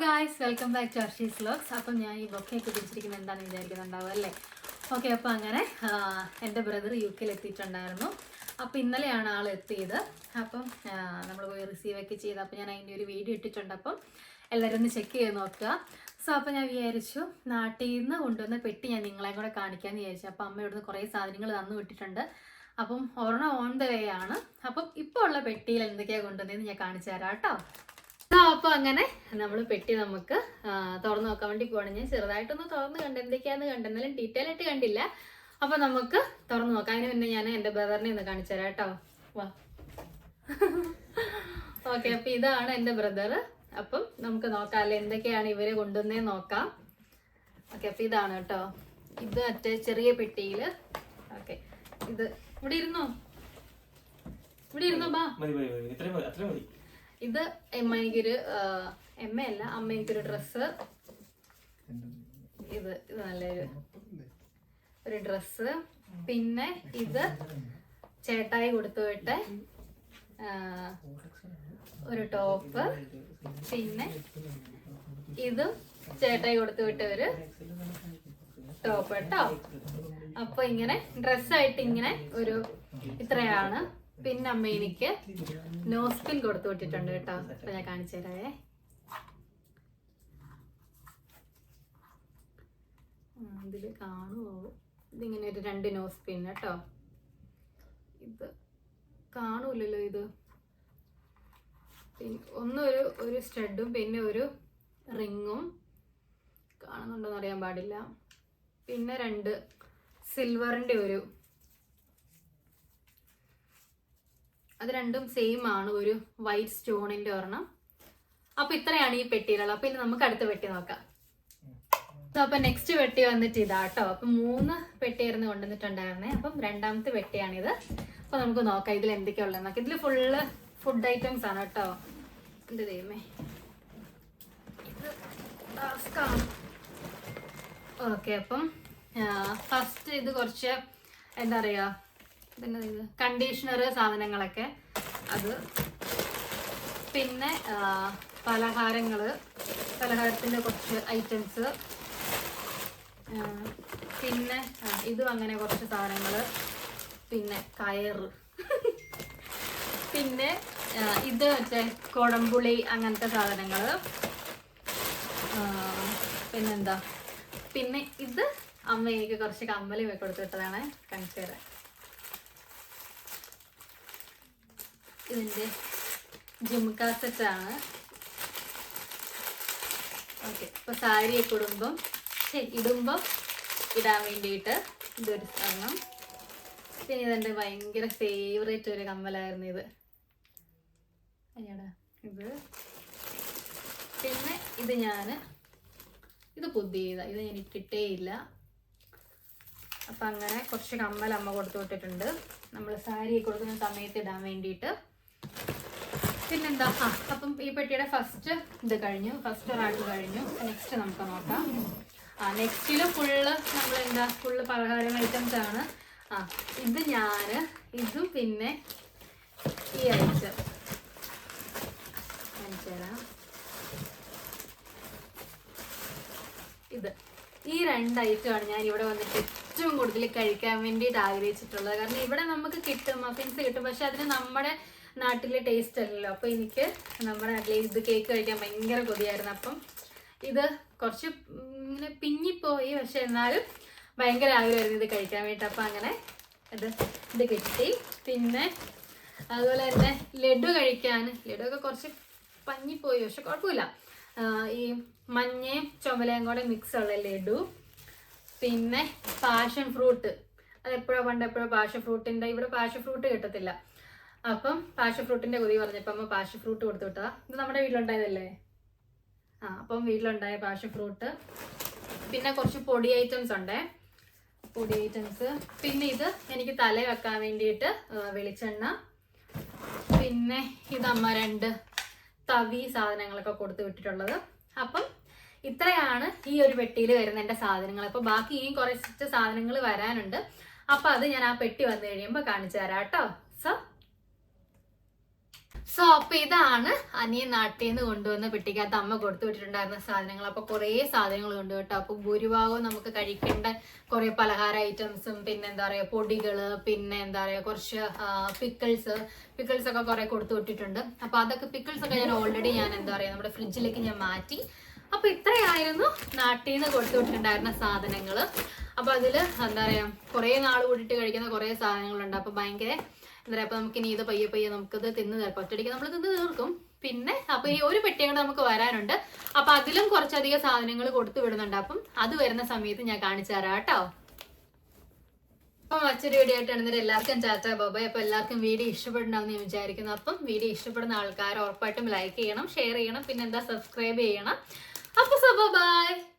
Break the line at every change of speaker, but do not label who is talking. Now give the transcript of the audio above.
Guys welcome back to Arshi's vlogs അപ്പം ഞാൻ ഈ ബൊക്കെയൊക്കെ പിടിച്ചിരിക്കുന്നത് എന്താണെന്ന് വിചാരിക്കുന്നുണ്ടാവും അല്ലേ? ഓക്കെ അപ്പോൾ അങ്ങനെ എന്റെ ബ്രദർ യു കെയിൽ എത്തിയിട്ടുണ്ടായിരുന്നു. അപ്പോൾ ഇന്നലെയാണ് ആൾ എത്തിയത്. അപ്പം നമ്മൾ പോയി റിസീവ് ഒക്കെ ചെയ്ത്. അപ്പോൾ ഞാൻ അതിന്റെ ഒരു വീഡിയോ ഇട്ടിട്ടുണ്ട്. അപ്പം എല്ലാവരും ഒന്ന് ചെക്ക് ചെയ്ത് നോക്കുക. സോ അപ്പോൾ ഞാൻ വിചാരിച്ചു നാട്ടിൽ നിന്ന് കൊണ്ടുവന്ന പെട്ടി ഞാൻ നിങ്ങളെ കൂടെ കാണിക്കാമെന്ന് വിചാരിച്ചു. അപ്പോൾ അമ്മ ഇവിടുന്ന് കുറേ സാധനങ്ങൾ തന്നു വിട്ടിട്ടുണ്ട്. അപ്പം ഒരെണ്ണം ഓൺ ദ വേ ആണ്. അപ്പം ഇപ്പോൾ ഉള്ള പെട്ടിയിൽ എന്തൊക്കെയാണ് കൊണ്ടുവന്നതെന്ന് ഞാൻ കാണിച്ചു തരാം കേട്ടോ. അപ്പൊ അങ്ങനെ നമ്മൾ പെട്ടി നമുക്ക് തുറന്നു നോക്കാൻ വേണ്ടി പോകണം ഞാൻ ചെറുതായിട്ടൊന്ന് തുറന്ന് കണ്ട് എന്തൊക്കെയാന്ന് കണ്ടെന്നാലും ഡീറ്റെയിൽ ആയിട്ട് കണ്ടില്ല. അപ്പൊ നമുക്ക് തുറന്നു നോക്കാം. അതിന് മുന്നേ ഞാൻ എന്റെ ബ്രദറിനെ ഒന്ന് കാണിച്ചു തരാം കേട്ടോ. വാ. ഓക്കെ അപ്പൊ ഇതാണ് എന്റെ ബ്രദർ അപ്പം നമുക്ക് നോക്കാം അല്ലെ എന്തൊക്കെയാണ് ഇവർ കൊണ്ടുവന്നേ നോക്കാം. ഓക്കെ അപ്പൊ ഇതാണ് കേട്ടോ. ഇത് മറ്റേ ചെറിയ പെട്ടിയിൽ. ഓക്കെ ഇത് ഇവിടെ ഇരുന്നോ? ഇവിടെ ഇരുന്നോ ബാ. ഇത് എമ്മ അല്ല അമ്മയ്ക്കൊരു ഡ്രസ്സ് ഇത് ഇത് നല്ലൊരു ഒരു ഡ്രസ്സ് പിന്നെ ഇത് ചേട്ടായി കൊടുത്തു വിട്ട്. ഒരു ടോപ്പ് പിന്നെ ഇതും ചേട്ടായി കൊടുത്തു വിട്ട ഒരു ടോപ്പ് കേട്ടോ അപ്പൊ ഇങ്ങനെ ഡ്രസ്സായിട്ട് ഇങ്ങനെ ഒരു ഇത്രയാണ്. പിന്നെ അമ്മ എനിക്ക് നോസ്പിൻ കൊടുത്തു വിട്ടിട്ടുണ്ട് കേട്ടോ. അപ്പൊ ഞാൻ കാണിച്ചു തരാവേ. ഇതിൽ കാണുമോ ഇതിങ്ങനെ ഒരു രണ്ട് നോസ്പിൻ കേട്ടോ. ഇത് കാണൂലല്ലോ ഇത്. ഒന്നൊരു ഒരു സ്റ്റഡും പിന്നെ ഒരു റിങ്ങും. കാണുന്നുണ്ടോന്ന് അറിയാൻ പാടില്ല. പിന്നെ രണ്ട് സിൽവറിന്റെ ഒരു അത് രണ്ടും സെയിം ആണ്. ഒരു വൈറ്റ് സ്റ്റോണിന്റെ ഒരെണ്ണം. അപ്പൊ ഇത്രയാണ് ഈ പെട്ടിയിലുള്ള അപ്പൊ ഇനി നമുക്ക് അടുത്ത പെട്ടി നോക്കാം. അപ്പൊ നെക്സ്റ്റ് വെട്ടി വന്നിട്ട് ഇതാ കേട്ടോ അപ്പൊ മൂന്ന് പെട്ടിയായിരുന്നു കൊണ്ടുവന്നിട്ടുണ്ടായിരുന്നേ. അപ്പം രണ്ടാമത്തെ പെട്ടിയാണിത്. അപ്പൊ നമുക്ക് നോക്കാം ഇതിൽ എന്തൊക്കെയാ ഉള്ളത് നോക്കാം. ഇതിൽ ഫുള്ള് ഫുഡ് ഐറ്റംസ് ആണ് കേട്ടോ എന്റെ ദൈവമേ. ഓക്കെ അപ്പം ഫസ്റ്റ് ഇത് കുറച്ച് എന്താ പറയാ പിന്നെ കണ്ടീഷണർ സാധനങ്ങളൊക്കെ. അത് പിന്നെ പലഹാരങ്ങൾ പലഹാരത്തിന്റെ കുറച്ച് ഐറ്റംസ്. പിന്നെ ഇതും അങ്ങനെ കുറച്ച് സാധനങ്ങൾ പിന്നെ കയറ് പിന്നെ ഇത് മറ്റേ കുടംപുളി അങ്ങനത്തെ സാധനങ്ങൾ പിന്നെന്താ? പിന്നെ ഇത് അമ്മ എനിക്ക് കുറച്ച് കമ്മലി കൊടുത്തു വിട്ടതാണ്. കാണിച്ചു തരാം. ഇതിന്റെ ജിംക സെറ്റാണ് ഓക്കെ ഇപ്പോൾ സാരിയൊക്കെ ഇടുമ്പം ശരി ഇടുമ്പം ഇടാൻ വേണ്ടിയിട്ട് ഇതൊരു സ്ഥലം പിന്നെ ഇതെന്റെ ഭയങ്കര ഫേവറേറ്റ് ഒരു കമ്മലായിരുന്നു ഇത്. അയ്യടാ ഇത്. പിന്നെ ഇത് ഞാൻ ഇത് പുതിയത ഇത് ഞാൻ ഇട്ടിട്ടേ ഇല്ല അപ്പം അങ്ങനെ കുറച്ച് കമ്മൽ അമ്മ കൊടുത്തു വിട്ടിട്ടുണ്ട്. നമ്മൾ സാരി കൊടുക്കുന്ന സമയത്ത് ഇടാൻ വേണ്ടിയിട്ട് പിന്നെന്താ? ആ അപ്പം ഈ പെട്ടിയുടെ ഫസ്റ്റ് ഇത് കഴിഞ്ഞു. ഫസ്റ്റ് റാക്ക് കഴിഞ്ഞു. നെക്സ്റ്റ് നമുക്ക് നോക്കാം. ആ നെക്സ്റ്റിൽ ഫുള്ള് നമ്മൾ എന്താ ഫുള്ള് പലഹാരം ഐറ്റംസ് ആണ്. ആ ഇത് ഞാൻ ഇതും പിന്നെ ഈ ഐറ്റം. കാണിച്ചു തരാം. ഇത്. ഈ രണ്ട് ഐറ്റമാണ് ഞാൻ ഇവിടെ വന്നിട്ട് ഏറ്റവും കൂടുതൽ കഴിക്കാൻ വേണ്ടിയിട്ട് ആഗ്രഹിച്ചിട്ടുള്ളത്. കാരണം ഇവിടെ നമുക്ക് കിട്ടും മഫിൻസ് കിട്ടും. പക്ഷെ അതിന് നമ്മുടെ നാട്ടിലെ ടേസ്റ്റ് അല്ലല്ലോ. അപ്പോൾ എനിക്ക് നമ്മുടെ നാട്ടിലെ കേക്ക് കഴിക്കാൻ ഭയങ്കര കൊതിയായിരുന്നു. അപ്പം ഇത് കുറച്ച് ഇങ്ങനെ പിഞ്ഞിപ്പോയി പക്ഷെ എന്നാലും ഭയങ്കര ആഗ്രഹമായിരുന്നു ഇത് കഴിക്കാൻ വേണ്ടിയിട്ട് അപ്പം അങ്ങനെ ഇത് ഇത് കിട്ടി. പിന്നെ അതുപോലെ തന്നെ ലഡു കഴിക്കാൻ. ലഡു ഒക്കെ കുറച്ച് പഞ്ഞിപ്പോയി. പക്ഷെ കുഴപ്പമില്ല. ഈ മഞ്ഞയും ചുമലയും കൂടെ മിക്സ് ഉള്ള ലഡു. പിന്നെ പാഷൻ ഫ്രൂട്ട് അത് എപ്പോഴാണ് പണ്ട് എപ്പോഴോ പാഷൻ ഫ്രൂട്ടിന്റെ ഇവിടെ പാഷൻ ഫ്രൂട്ട് കിട്ടത്തില്ല. അപ്പം പാഷൻ ഫ്രൂട്ടിന്റെ കൊതി പറഞ്ഞപ്പോൾ അമ്മ പാഷൻ ഫ്രൂട്ട് കൊടുത്തു ഇത് നമ്മുടെ വീട്ടിലുണ്ടായതല്ലേ? ആ അപ്പം വീട്ടിലുണ്ടായ പാഷൻ ഫ്രൂട്ട് പിന്നെ കുറച്ച് പൊടി ഐറ്റംസ് ഉണ്ടേ. പൊടി ഐറ്റംസ് പിന്നെ ഇത് എനിക്ക് തല വെക്കാൻ വേണ്ടിയിട്ട് വെളിച്ചെണ്ണ. പിന്നെ ഇതമ്മ രണ്ട് തവി സാധനങ്ങളൊക്കെ കൊടുത്തു വിട്ടിട്ടുള്ളത്. അപ്പം ഇത്രയാണ് ഈ ഒരു പെട്ടിയിൽ വരുന്ന എന്റെ സാധനങ്ങൾ. അപ്പോൾ ബാക്കി ഇനിയും കുറച്ച് സാധനങ്ങൾ വരാനുണ്ട്. അപ്പം അത് ഞാൻ ആ പെട്ടി വന്നു കഴിയുമ്പോൾ കാണിച്ചു തരാം കേട്ടോ. സോ സോ അപ്പൊ ഇതാണ് അനിയൻ നാട്ടിൽ നിന്ന് കൊണ്ടുവന്ന പെട്ടിക്കകത്ത് അമ്മ കൊടുത്തു വിട്ടിട്ടുണ്ടായിരുന്ന സാധനങ്ങൾ. അപ്പൊ കുറേ സാധനങ്ങൾ ഉണ്ട് കേട്ടോ. അപ്പൊ ഭൂരിഭാഗവും നമുക്ക് കഴിക്കേണ്ട കുറെ പലഹാര ഐറ്റംസും പിന്നെ എന്താ പറയാ പൊടികൾ പിന്നെ എന്താ പറയാ കുറച്ച് പിക്കിൾസ് പിക്കിൾസ് ഒക്കെ കുറെ കൊടുത്തു വിട്ടിട്ടുണ്ട്. അപ്പൊ അതൊക്കെ പിക്കിൾസ് ഒക്കെ ഞാൻ ഓൾറെഡി ഞാൻ എന്താ പറയാ നമ്മുടെ ഫ്രിഡ്ജിലേക്ക് ഞാൻ മാറ്റി. അപ്പൊ ഇത്രയായിരുന്നു നാട്ടിൽ നിന്ന് കൊടുത്തു വിട്ടിട്ടുണ്ടായിരുന്ന സാധനങ്ങൾ. അപ്പൊ അതിൽ എന്താ പറയാ കുറെ നാൾ കൂടിയിട്ട് കഴിക്കുന്ന കുറെ സാധനങ്ങളുണ്ട്. അപ്പൊ ഭയങ്കര എന്താ അപ്പൊ നമുക്ക് ഇനി ഇത് പയ്യെ പയ്യെ നമുക്കിത് തിന്ന് തീർക്കും. ഒറ്റയടിക്ക് നമ്മൾ തിന്ന് തീർക്കും. പിന്നെ അപ്പൊ ഈ ഒരു പെട്ടിയും കൂടെ നമുക്ക് വരാനുണ്ട്. അപ്പൊ അതിലും കുറച്ചധികം സാധനങ്ങൾ കൊടുത്തു വിടുന്നുണ്ട്. അപ്പം അത് വരുന്ന സമയത്ത് ഞാൻ കാണിച്ചു തരാം കേട്ടോ. അപ്പം മറ്റൊരു വീഡിയോ ആയിട്ടാണ് എല്ലാവർക്കും ചാറ്റ ബോബായ്. അപ്പൊ എല്ലാവർക്കും വീഡിയോ ഇഷ്ടപ്പെടണമെന്ന് ഞാൻ വിചാരിക്കുന്നു. അപ്പം വീഡിയോ ഇഷ്ടപ്പെടുന്ന ആൾക്കാർ ഉറപ്പായിട്ടും ലൈക്ക് ചെയ്യണം ഷെയർ ചെയ്യണം. പിന്നെന്താ സബ്സ്ക്രൈബ് ചെയ്യണം. അപ്പൊ സബ ബൈ